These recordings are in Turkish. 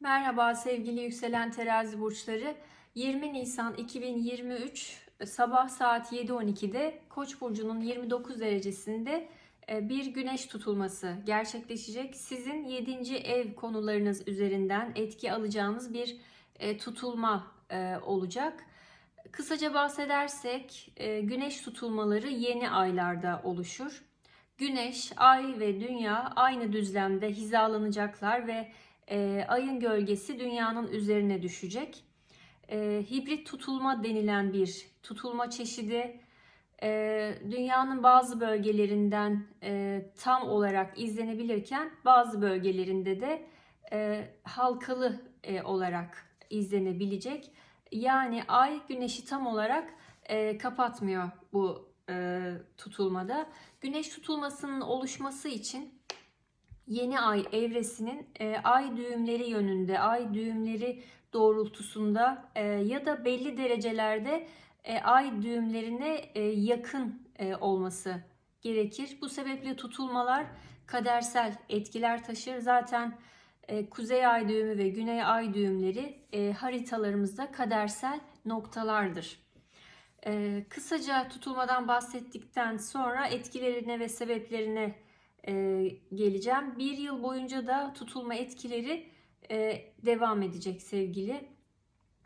Merhaba sevgili yükselen terazi burçları. 20 Nisan 2023 sabah saat 7.12'de Koç burcunun 29 derecesinde e, bir güneş tutulması gerçekleşecek. Sizin 7. ev konularınız üzerinden etki alacağınız bir e, tutulma e, olacak. Kısaca bahsedersek e, güneş tutulmaları yeni aylarda oluşur. Güneş, ay ve dünya aynı düzlemde hizalanacaklar ve e, ayın gölgesi dünyanın üzerine düşecek. E, hibrit tutulma denilen bir tutulma çeşidi e, dünyanın bazı bölgelerinden e, tam olarak izlenebilirken bazı bölgelerinde de e, halkalı e, olarak izlenebilecek. Yani ay güneşi tam olarak e, kapatmıyor bu e, tutulmada. Güneş tutulmasının oluşması için yeni ay evresinin e, ay düğümleri yönünde, ay düğümleri doğrultusunda e, ya da belli derecelerde e, ay düğümlerine e, yakın e, olması gerekir. Bu sebeple tutulmalar kadersel etkiler taşır. Zaten e, kuzey ay düğümü ve güney ay düğümleri e, haritalarımızda kadersel noktalardır. E, kısaca tutulmadan bahsettikten sonra etkilerine ve sebeplerine geleceğim. Bir yıl boyunca da tutulma etkileri e, devam edecek sevgili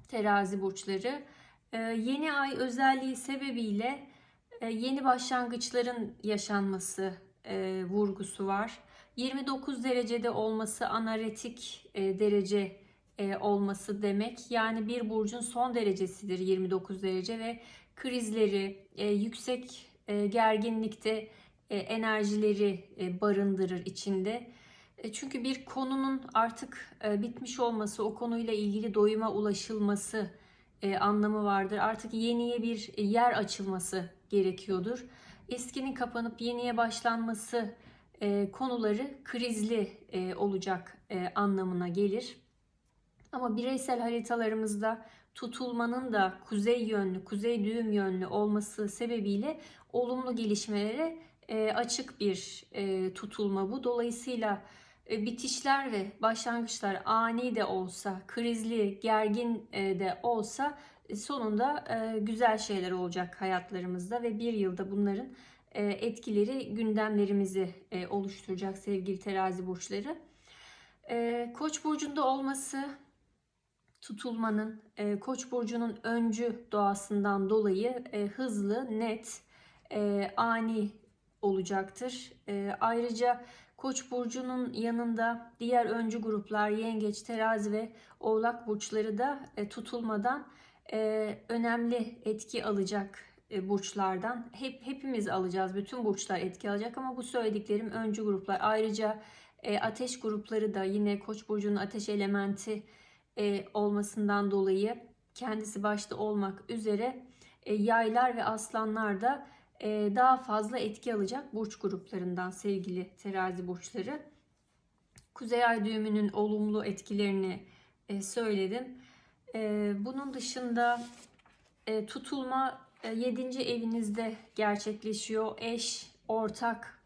terazi burçları. E, yeni ay özelliği sebebiyle e, yeni başlangıçların yaşanması e, vurgusu var. 29 derecede olması anaretik e, derece e, olması demek. Yani bir burcun son derecesidir 29 derece ve krizleri, e, yüksek e, gerginlikte e, enerjileri e, barındırır içinde. E, çünkü bir konunun artık bitmiş olması, o konuyla ilgili doyuma ulaşılması anlamı vardır. Artık yeniye bir yer açılması gerekiyordur. Eskinin kapanıp yeniye başlanması konuları krizli olacak anlamına gelir. Ama bireysel haritalarımızda tutulmanın da kuzey yönlü, kuzey düğüm yönlü olması sebebiyle olumlu gelişmelere e, açık bir e, tutulma bu. Dolayısıyla e, bitişler ve başlangıçlar ani de olsa, krizli, gergin de olsa sonunda güzel şeyler olacak hayatlarımızda ve bir yılda bunların etkileri gündemlerimizi oluşturacak sevgili terazi burçları. Koç burcunda olması tutulmanın Koç burcunun öncü doğasından dolayı hızlı, net, ani olacaktır. E, ayrıca Koç burcunun yanında diğer öncü gruplar Yengeç, Terazi ve Oğlak burçları da e, tutulmadan e, önemli etki alacak e, burçlardan. Hep hepimiz alacağız. Bütün burçlar etki alacak ama bu söylediklerim öncü gruplar. Ayrıca e, ateş grupları da yine Koç burcunun ateş elementi e, olmasından dolayı kendisi başta olmak üzere e, yaylar ve aslanlar da daha fazla etki alacak burç gruplarından sevgili terazi burçları. Kuzey ay düğümünün olumlu etkilerini e, söyledim. E, bunun dışında tutulma 7. evinizde gerçekleşiyor. Eş, ortak,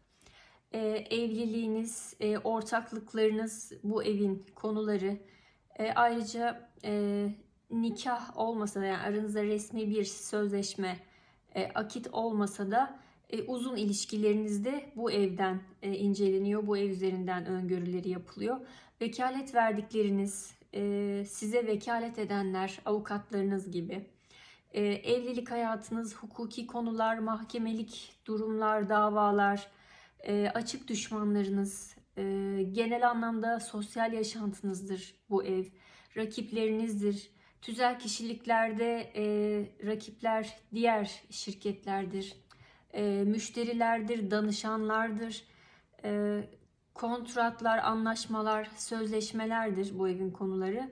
evliliğiniz, ortaklıklarınız bu evin konuları. Ayrıca nikah olmasa da yani aranızda resmi bir sözleşme e, akit olmasa da e, uzun ilişkilerinizde bu evden e, inceleniyor. Bu ev üzerinden öngörüleri yapılıyor. Vekalet verdikleriniz, size vekalet edenler, avukatlarınız gibi. Evlilik hayatınız, hukuki konular, mahkemelik durumlar, davalar, açık düşmanlarınız, genel anlamda sosyal yaşantınızdır bu ev. Rakiplerinizdir, Tüzel kişiliklerde e, rakipler diğer şirketlerdir, e, müşterilerdir, danışanlardır, e, kontratlar, anlaşmalar, sözleşmelerdir bu evin konuları.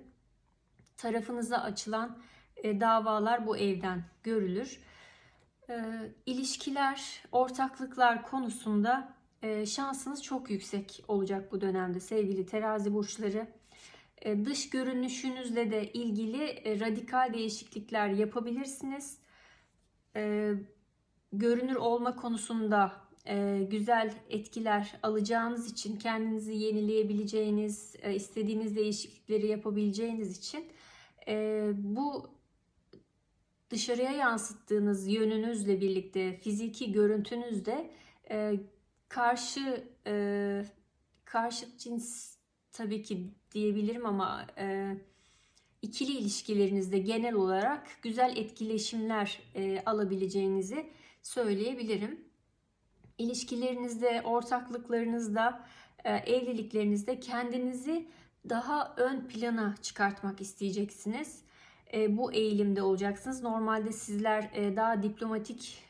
Tarafınıza açılan e, davalar bu evden görülür. E, ilişkiler, ortaklıklar konusunda e, şansınız çok yüksek olacak bu dönemde sevgili terazi burçları. E, dış görünüşünüzle de ilgili e, radikal değişiklikler yapabilirsiniz. E, görünür olma konusunda güzel etkiler alacağınız için, kendinizi yenileyebileceğiniz, istediğiniz değişiklikleri yapabileceğiniz için bu dışarıya yansıttığınız yönünüzle birlikte fiziki görüntünüzde karşı karşıt cins tabii ki diyebilirim ama e, ikili ilişkilerinizde genel olarak güzel etkileşimler e, alabileceğinizi söyleyebilirim. İlişkilerinizde, ortaklıklarınızda, e, evliliklerinizde kendinizi daha ön plana çıkartmak isteyeceksiniz. E, bu eğilimde olacaksınız. Normalde sizler e, daha diplomatik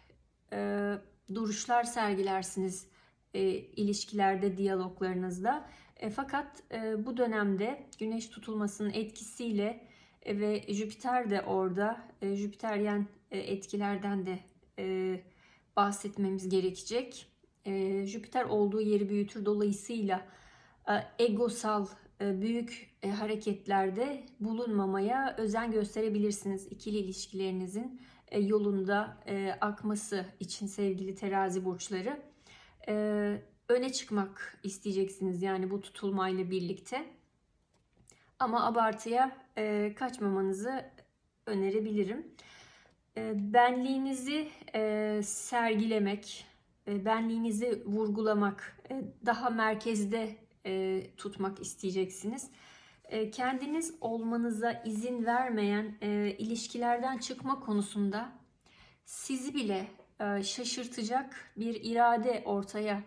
e, duruşlar sergilersiniz e, ilişkilerde, diyaloglarınızda. E, fakat e, bu dönemde güneş tutulmasının etkisiyle e, ve Jüpiter de orada, e, Jüpiteryen e, etkilerden de e, bahsetmemiz gerekecek. E, Jüpiter olduğu yeri büyütür dolayısıyla e, egosal e, büyük e, hareketlerde bulunmamaya özen gösterebilirsiniz. İkili ilişkilerinizin e, yolunda e, akması için sevgili terazi burçları. E, öne çıkmak isteyeceksiniz yani bu tutulmayla birlikte. Ama abartıya e, kaçmamanızı önerebilirim. E, benliğinizi e, sergilemek, e, benliğinizi vurgulamak, e, daha merkezde e, tutmak isteyeceksiniz. E, kendiniz olmanıza izin vermeyen e, ilişkilerden çıkma konusunda sizi bile e, şaşırtacak bir irade ortaya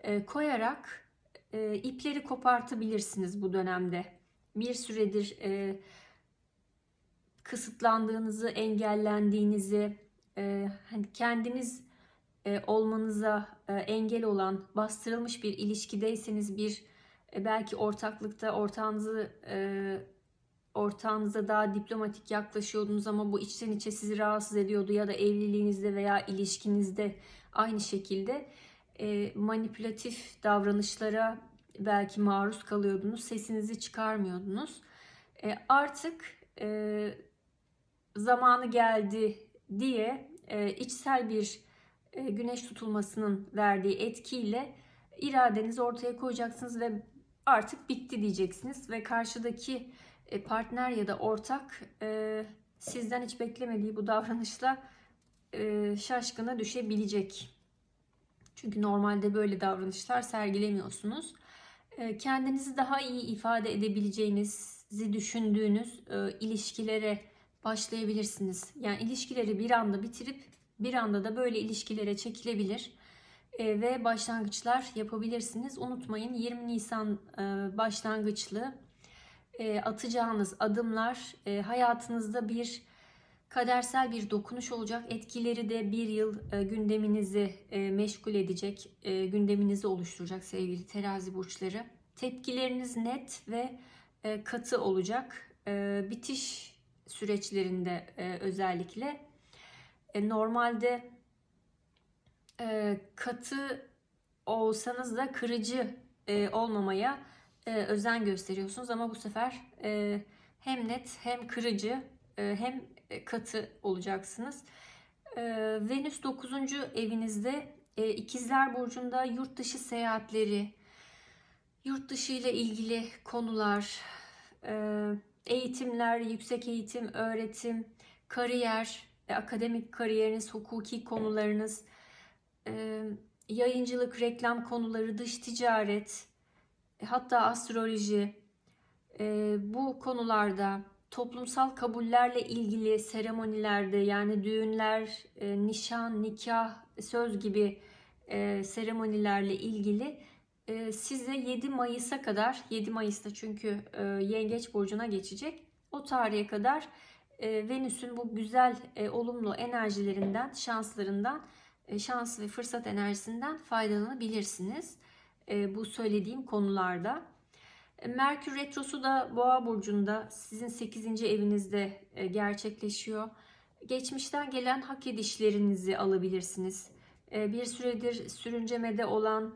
e, koyarak e, ipleri kopartabilirsiniz bu dönemde. Bir süredir e, kısıtlandığınızı, engellendiğinizi, hani kendiniz olmanıza engel olan, bastırılmış bir ilişkideyseniz bir belki ortaklıkta ortağınızı ortağınıza daha diplomatik yaklaşıyordunuz ama bu içten içe sizi rahatsız ediyordu ya da evliliğinizde veya ilişkinizde aynı şekilde e, manipülatif davranışlara belki maruz kalıyordunuz. Sesinizi çıkarmıyordunuz. E, artık e, zamanı geldi diye e, içsel bir güneş tutulmasının verdiği etkiyle iradenizi ortaya koyacaksınız ve artık bitti diyeceksiniz ve karşıdaki partner ya da ortak sizden hiç beklemediği bu davranışla şaşkına düşebilecek. Çünkü normalde böyle davranışlar sergilemiyorsunuz. E, kendinizi daha iyi ifade edebileceğinizi düşündüğünüz e, ilişkilere başlayabilirsiniz. Yani ilişkileri bir anda bitirip bir anda da böyle ilişkilere çekilebilir e, ve başlangıçlar yapabilirsiniz. Unutmayın 20 Nisan e, başlangıçlı atacağınız adımlar hayatınızda bir kadersel bir dokunuş olacak. Etkileri de bir yıl e, gündeminizi e, meşgul edecek, e, gündeminizi oluşturacak sevgili terazi burçları. Tepkileriniz net ve katı olacak. Bitiş süreçlerinde özellikle normalde katı olsanız da kırıcı olmamaya özen gösteriyorsunuz ama bu sefer hem net hem kırıcı hem katı olacaksınız. E, Venüs 9. evinizde e, İkizler Burcu'nda yurt dışı seyahatleri, yurt dışı ile ilgili konular, e, eğitimler, yüksek eğitim, öğretim, kariyer, e, akademik kariyeriniz, hukuki konularınız, e, yayıncılık, reklam konuları, dış ticaret, e, hatta astroloji e, bu konularda toplumsal kabullerle ilgili seremonilerde yani düğünler, e, nişan, nikah, söz gibi e, seremonilerle ilgili e, size 7 Mayıs'a kadar 7 Mayıs'ta çünkü e, Yengeç burcuna geçecek. O tarihe kadar e, Venüs'ün bu güzel e, olumlu enerjilerinden, şanslarından, e, şans ve fırsat enerjisinden faydalanabilirsiniz. E, bu söylediğim konularda. E, Merkür Retrosu da Boğa Burcu'nda sizin 8. evinizde e, gerçekleşiyor. Geçmişten gelen hak edişlerinizi alabilirsiniz. E, bir süredir sürüncemede olan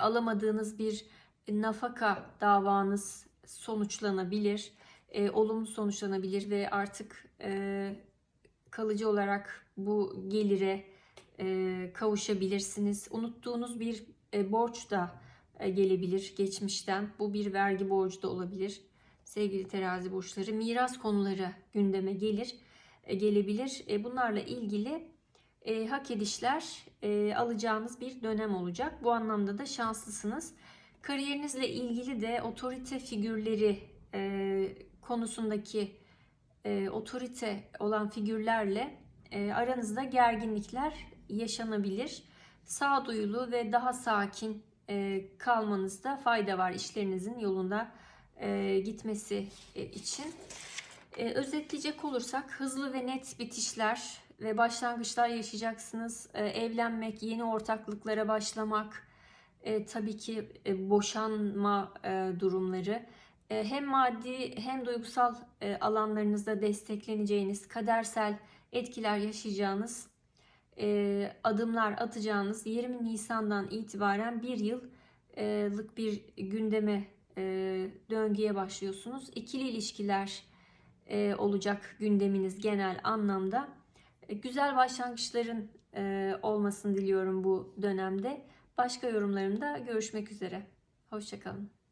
alamadığınız bir nafaka davanız sonuçlanabilir. Olumlu sonuçlanabilir ve artık kalıcı olarak bu gelire kavuşabilirsiniz. Unuttuğunuz bir borç da gelebilir geçmişten. Bu bir vergi borcu da olabilir. Sevgili terazi burçları miras konuları gündeme gelir, e, gelebilir. E, bunlarla ilgili e, hak edişler e, alacağınız bir dönem olacak. Bu anlamda da şanslısınız. Kariyerinizle ilgili de otorite figürleri e, konusundaki e, otorite olan figürlerle e, aranızda gerginlikler yaşanabilir. Sağduyulu ve daha sakin e, kalmanızda fayda var işlerinizin yolunda e, gitmesi e, için. Özetleyecek olursak hızlı ve net bitişler ve başlangıçlar yaşayacaksınız. Evlenmek, yeni ortaklıklara başlamak, tabii ki boşanma durumları. Hem maddi hem duygusal alanlarınızda destekleneceğiniz, kadersel etkiler yaşayacağınız e, adımlar atacağınız 20 Nisan'dan itibaren bir yıllık bir gündeme e, döngüye başlıyorsunuz. İkili ilişkiler e, olacak gündeminiz genel anlamda. Güzel başlangıçların olmasını diliyorum bu dönemde. Başka yorumlarımda görüşmek üzere. Hoşçakalın.